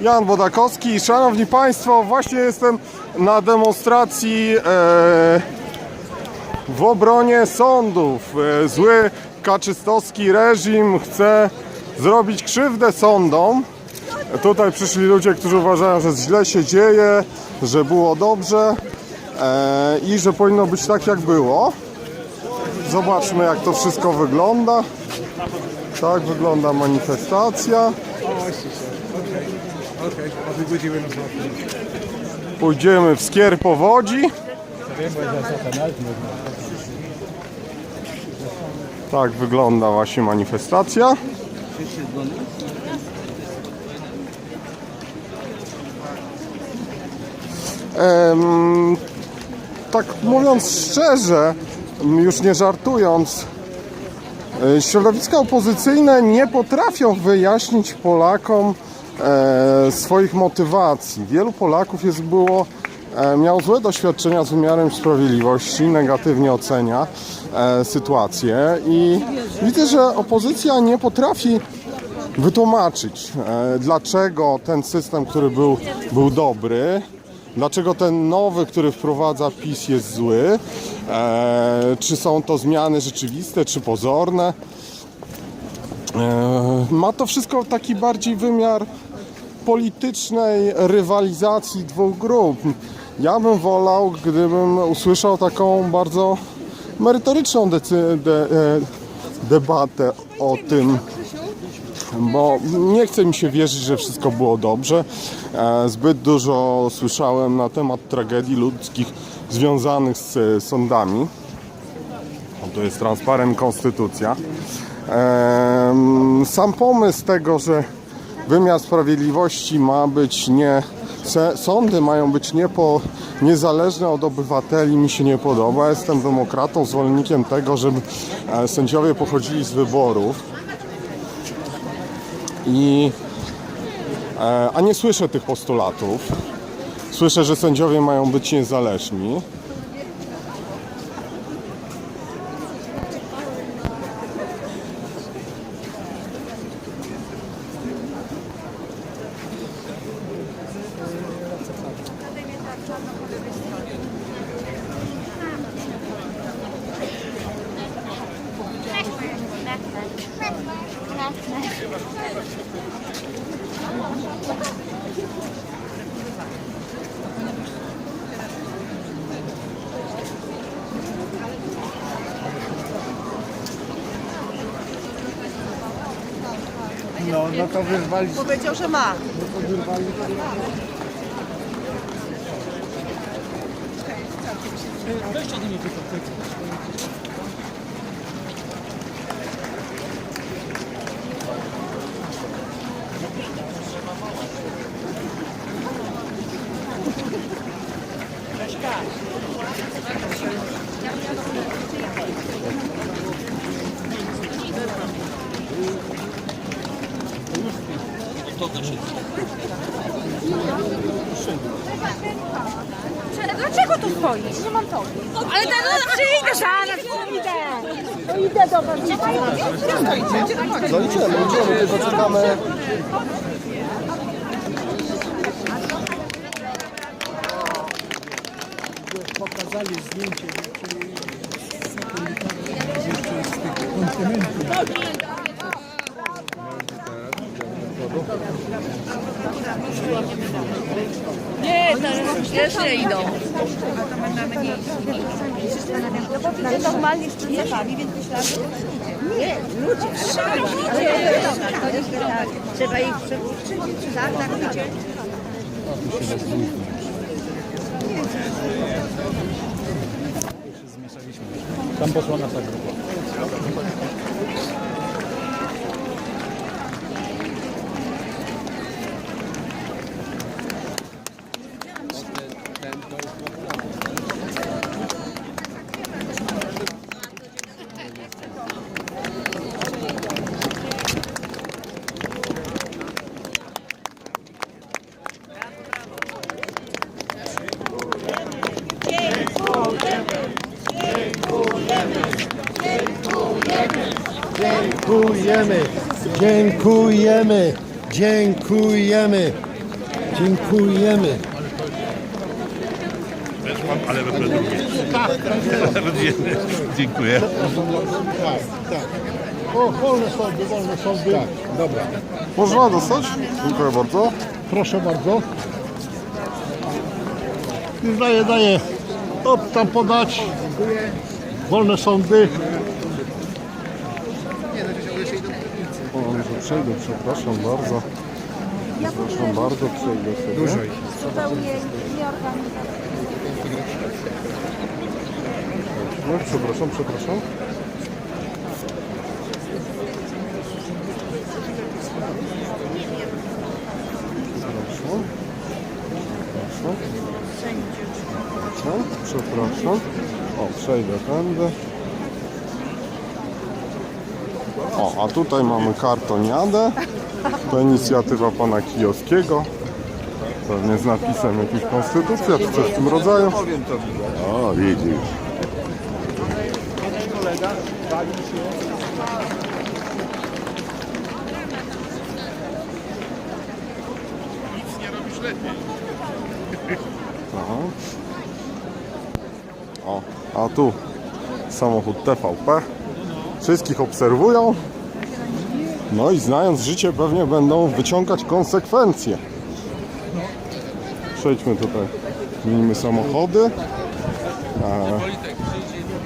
Jan Wodakowski. Szanowni Państwo, właśnie jestem na demonstracji e, w obronie sądów. E, zły kaczystowski reżim chce zrobić krzywdę sądom. Tutaj przyszli ludzie, którzy uważają, że źle się dzieje, że było dobrze e, i że powinno być tak, jak było. Zobaczmy, jak to wszystko wygląda. Tak wygląda manifestacja. Okej, zawsze. Pójdziemy w skier powodzi. Tak wygląda właśnie manifestacja. Em, tak mówiąc szczerze, już nie żartując, e, środowiska opozycyjne nie potrafią wyjaśnić Polakom swoich motywacji. Wielu Polaków jest było, e, miało złe doświadczenia z wymiarem sprawiedliwości, negatywnie ocenia e, sytuację i widzę, że opozycja nie potrafi wytłumaczyć, e, dlaczego ten system, który był, był dobry, dlaczego ten nowy, który wprowadza PiS jest zły, e, czy są to zmiany rzeczywiste, czy pozorne. E, Ma to wszystko taki bardziej wymiar politycznej rywalizacji dwóch grup. Ja bym wolał, gdybym usłyszał taką bardzo merytoryczną de, e, debatę o tym, bo nie chce mi się wierzyć, że wszystko było dobrze. E, Zbyt dużo słyszałem na temat tragedii ludzkich związanych z e, sądami. To jest transparent konstytucja. Sam pomysł tego, że wymiar sprawiedliwości ma być nie. Sądy mają być niepo, niezależne od obywateli, mi się nie podoba. Jestem demokratą, zwolennikiem tego, żeby e, sędziowie pochodzili z wyborów. I, e, a nie słyszę tych postulatów. Słyszę, że sędziowie mają być niezależni. No, no to wyrwali Powiedział, że ma. Dlaczego tu stoisz? Nie mam to. Ale ten, no, przyjdę zaraz, idę. Idę do was. No idziemy, idziemy, tylko czekamy. pokazali zdjęcie jeszcze z tych kontymentów. Nie, to jeszcze idą. Normalnie z przyjechali, więc myślałam, że nie, ludzie. Trzeba ich przepuścić. Tak, tak, tak. Tam poszła nasza grupa. Dziękujemy, dziękujemy, dziękujemy. Dziękujemy. Ale we drugie. Dziękuję. O, wolne sądy, wolne sądy. Tak, dobra. Można dostać? Dziękuję bardzo. Proszę bardzo. Już daję, daję. To tam podać. Wolne sądy. O, może przejdę, przepraszam bardzo. Przepraszam bardzo, przejdę sobie. Zupełnie nie organizacja. No, przepraszam, przepraszam. Przepraszam. Przepraszam. Przepraszam. O, przejdę tędy. O, a tutaj mamy kartoniadę. To inicjatywa pana Kijowskiego. Pewnie z napisem jakiś konstytucja czy coś w tym rodzaju. O, widzisz. Aha. O, a tu samochód TVP. Wszystkich obserwują. No i znając życie pewnie będą wyciągać konsekwencje. Przejdźmy tutaj. Minimy samochody. E,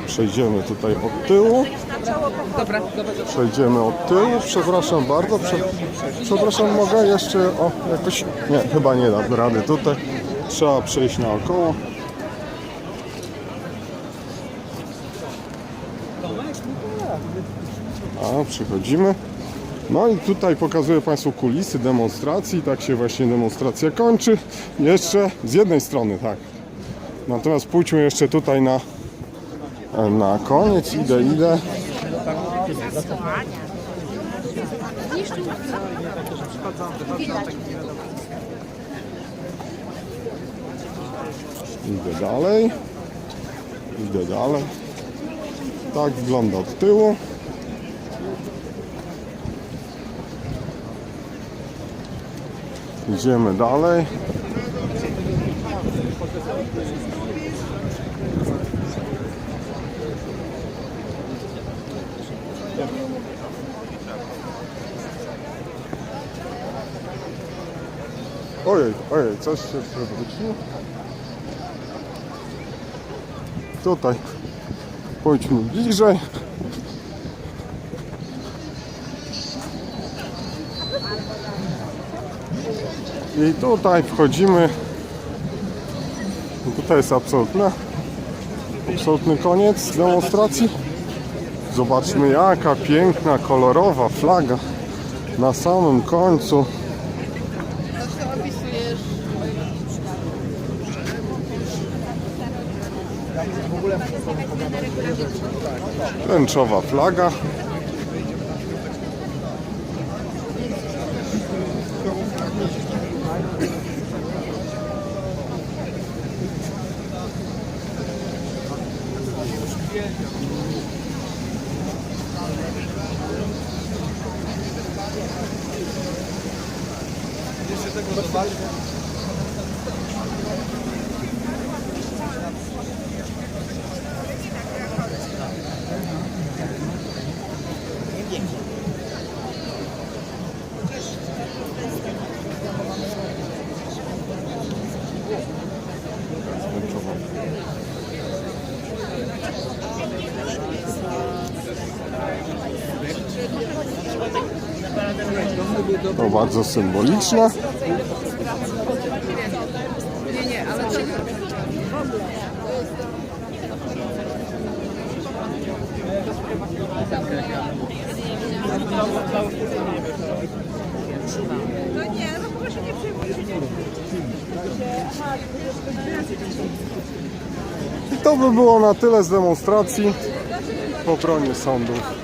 przejdziemy tutaj od tyłu. Przejdziemy od tyłu. Przepraszam bardzo. Prze, przepraszam, mogę jeszcze o jakoś. Nie, chyba nie dam rady tutaj. Trzeba przejść naokoło. A, przychodzimy. No i tutaj pokazuję Państwu kulisy demonstracji. Tak się właśnie demonstracja kończy. Jeszcze z jednej strony, tak. Natomiast pójdźmy jeszcze tutaj na, na koniec. Idę, idę. Idę dalej. Idę dalej. Tak wygląda od tyłu. Idziemy dalej. Ojej, ojej, coś się przewróciło. Tutaj pójdźmy bliżej. I tutaj wchodzimy. Tutaj jest absolutna, absolutny koniec demonstracji. Zobaczmy jaka piękna, kolorowa flaga na samym końcu. Tęczowa flaga. To bardzo symboliczne. I to by było na tyle z demonstracji obronie sądów